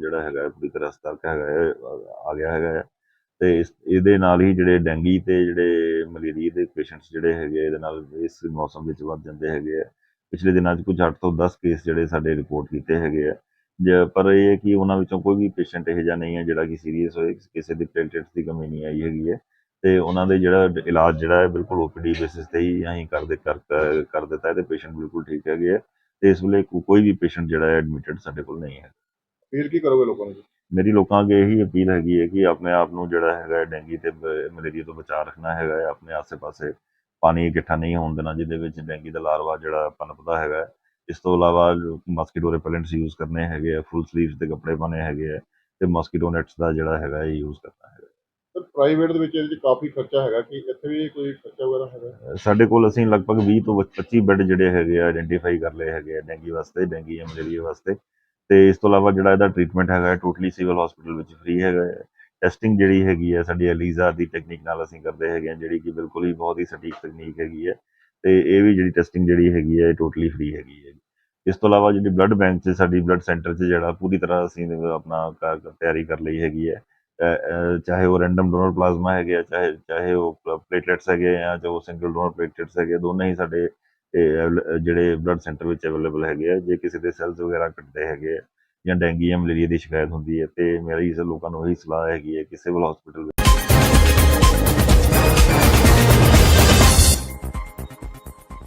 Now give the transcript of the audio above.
ਜਿਹੜਾ ਹੈਗਾ ਪੂਰੀ ਤਰ੍ਹਾਂ ਸਤਰਕ ਹੈਗਾ ਹੈ, ਆ ਗਿਆ ਹੈਗਾ ਹੈ। ਤੇ ਇਸ ਇਹਦੇ ਨਾਲ ਹੀ ਜਿਹੜੇ ਡੈਂਗੀ ਤੇ ਜਿਹੜੇ ਮਲੇਰੀਆ ਦੇ ਪੇਸ਼ੈਂਟਸ ਜਿਹੜੇ ਹੈਗੇ ਆ, ਇਹਦੇ ਨਾਲ ਇਸ ਮੌਸਮ ਵਿੱਚ ਵੱਧ ਜਾਂਦੇ ਹੈਗੇ ਆ। ਪਿਛਲੇ ਦਿਨਾਂ 'ਚ ਕੁਝ 8 ਤੋਂ 10 ਕੇਸ ਜਿਹੜੇ ਸਾਡੇ ਰਿਪੋਰਟ ਕੀਤੇ ਹੈਗੇ ਆ। ਜ- ਪਰ ਇਹ ਹੈ ਕਿ ਉਹਨਾਂ ਵਿੱਚੋਂ ਕੋਈ ਵੀ ਪੇਸ਼ੈਂਟ ਇਹੋ ਜਿਹਾ ਨਹੀਂ ਹੈ ਜਿਹੜਾ ਕਿ ਸੀਰੀਅਸ ਹੋਏ ਕਿਸੇ ਦੇ ਪਲੇਟਲੇਟਸ ਦੀ ਕਮੀ ਨਹੀਂ ਆਈ ਹੈਗੀ ਹੈ। ਤੇ ਉਹਨਾਂ ਦੇ ਜਿਹੜਾ ਇਲਾਜ ਜਿਹੜਾ ਹੈ ਬਿਲਕੁਲ ਓਪੀਡੀ ਬੇਸਿਸ ਤੇ ਹੀ ਅਸੀਂ ਕਰਦੇ ਕਰ ਕਰ- ਦਿੱਤਾ ਹੈ ਤੇ ਪੇਸ਼ੈਂਟ ਬਿਲਕੁਲ ਠੀਕ ਹੈਗੇ ਆ। ਤੇ ਇਸ ਵੇਲੇ ਕੋਈ ਵੀ ਪੇਸ਼ੈਂਟ ਜਿਹੜਾ ਹੈ ਐਡਮਿਟਡ ਸਾਡੇ ਕੋਲ ਨਹੀਂ ਹੈ। ਫਿਰ ਕੀ ਕਰੋਗੇ ਲੋਕਾਂ ਨੂੰ? ਮੇਰੀ ਲੋਕਾਂ ਅੱਗੇ ਇਹੀ ਅਪੀਲ ਹੈਗੀ ਹੈ ਕਿ ਆਪਣੇ ਆਪ ਨੂੰ ਜਿਹੜਾ ਹੈਗਾ ਡੈਂਗੀ ਤੇ ਮਲੇਰੀਆ ਤੋਂ ਬਚਾਅ ਰੱਖਣਾ ਹੈਗਾ ਹੈ ਆਪਣੇ ਆਸੇ-ਪਾਸੇ ਪਾਣੀ ਇਕੱਠਾ ਨਹੀਂ ਹੋਣ ਦੇਣਾ ਜਿਹਦੇ ਵਿੱਚ ਡੈਂਗੀ ਦਾ ਲਾਰਵਾ ਜਿਹੜਾ ਪਨਪਦਾ ਹੈਗਾ। ਇਸ ਤੋਂ ਇਲਾਵਾ ਮਸਕੀਟੋ ਰਿਪੈਲੈਂਟਸ ਯੂਜ਼ ਕਰਨੇ ਹੈਗੇ ਆ ਫੁੱਲ ਸਲੀਵਸ ਦੇ ਕੱਪੜੇ ਪਾਣੇ ਹੈਗੇ ਆ ਤੇ ਮਸਕੀਟੋ ਨੈਟਸ ਦਾ ਜਿਹੜਾ ਹੈਗਾ ਇਹ ਯੂਜ਼ ਕਰਨਾ ਹੈਗਾ ਸਰ ਪ੍ਰਾਈਵੇਟ ਦੇ ਵਿੱਚ ਇਹਦੇ 'ਚ ਕਾਫੀ ਖਰਚਾ ਹੈਗਾ ਕਿ ਇੱਥੇ ਵੀ ਕੋਈ ਖਰਚਾ ਵਗੈਰਾ ਹੈਗਾ ਸਾਡੇ ਕੋਲ ਅਸੀਂ ਲਗਭਗ 20 ਤੋਂ 25 ਬੈੱਡ ਜਿਹੜੇ ਹੈਗੇ ਆ ਆਇਡੈਂਟੀਫਾਈ ਕਰ ਲਏ ਹੈਗੇ ਆ ਡੈਂਗੀ ਵਾਸਤੇ ਡੈਂਗੀ ਜਾਂ ਮਲੇਰੀਆ ਵਾਸਤੇ। ਤੇ ਇਸ ਤੋਂ ਇਲਾਵਾ ਜਿਹੜਾ ਇਹਦਾ ਟ੍ਰੀਟਮੈਂਟ ਹੈਗਾ ਟੋਟਲੀ ਸਿਵਲ ਹਸਪੀਟਲ ਵਿੱਚ ਫ੍ਰੀ ਹੈਗਾ ਹੈ। ਟੈਸਟਿੰਗ ਜਿਹੜੀ ਹੈਗੀ ਹੈ ਸਾਡੀ ਐਲੀਜ਼ਾ ਦੀ ਟੈਕਨੀਕ ਨਾਲ ਅਸੀਂ ਕਰਦੇ ਹੈਗੇ ਆ ਜਿਹੜੀ ਕਿ ਬਿਲਕੁਲ ਹੀ ਬਹੁਤ ਹੀ ਸਟੀਕ ਤਕਨੀਕ ਹੈਗੀ ਹੈ। ਤੇ ਇਹ ਵੀ ਜਿਹੜੀ ਟੈਸਟਿੰਗ ਜਿਹੜੀ ਹੈਗੀ ਹੈ ਇਹ ਟੋਟਲੀ ਫ੍ਰੀ ਹੈਗੀ ਹੈ ਇਸ ਤੋਂ ਇਲਾਵਾ ਜਿਹੜੀ ਬਲੱਡ ਬੈਂਕ 'ਚ ਸਾਡੀ ਬਲੱਡ ਸੈਂਟਰ 'ਚ ਜਿਹੜਾ ਪੂਰੀ ਤਰ੍ਹਾਂ ਅਸੀਂ ਆਪਣਾ ਕ- ਤਿਆਰੀ ਕਰ ਲਈ ਹੈਗੀ ਹੈ। ਚਾਹੇ ਉਹ ਰੈਂਡਮ ਡੋਨਰ ਪਲਾਜ਼ਮਾ ਹੈਗੇ ਆ ਚਾਹੇ ਚਾਹੇ ਉਹ ਪਲੇਟਲੈਟਸ ਹੈਗੇ ਆ ਜਾਂ ਉਹ ਸਿੰਗਲ ਡੋਨਰ ਪਲੇਟਲੈਟਸ ਹੈਗੇ ਆ, ਦੋਨੇ ਹੀ ਸਾਡੇ ਜਿਹੜੇ ਬਲੱਡ ਸੈਂਟਰ ਵਿੱਚ ਅਵੇਲੇਬਲ ਹੈਗੇ ਆ, ਜੇ ਕਿਸੇ ਦੇ ਸੈਲਸ ਵਗੈਰਾ ਘਟਦੇ ਹੈਗੇ ਆ ਜਾਂ ਡੈਂਗੀ ਜਾਂ ਮਲੇਰੀਆ ਦੀ ਸ਼ਿਕਾਇਤ ਹੁੰਦੀ ਹੈ, ਤੇ ਮੇਰੀ ਇਸ ਲੋਕਾਂ ਨੂੰ ਇਹੀ ਸਲਾਹ ਹੈਗੀ ਹੈ ਕਿ ਸਿਵਲ ਹਸਪੀਟਲ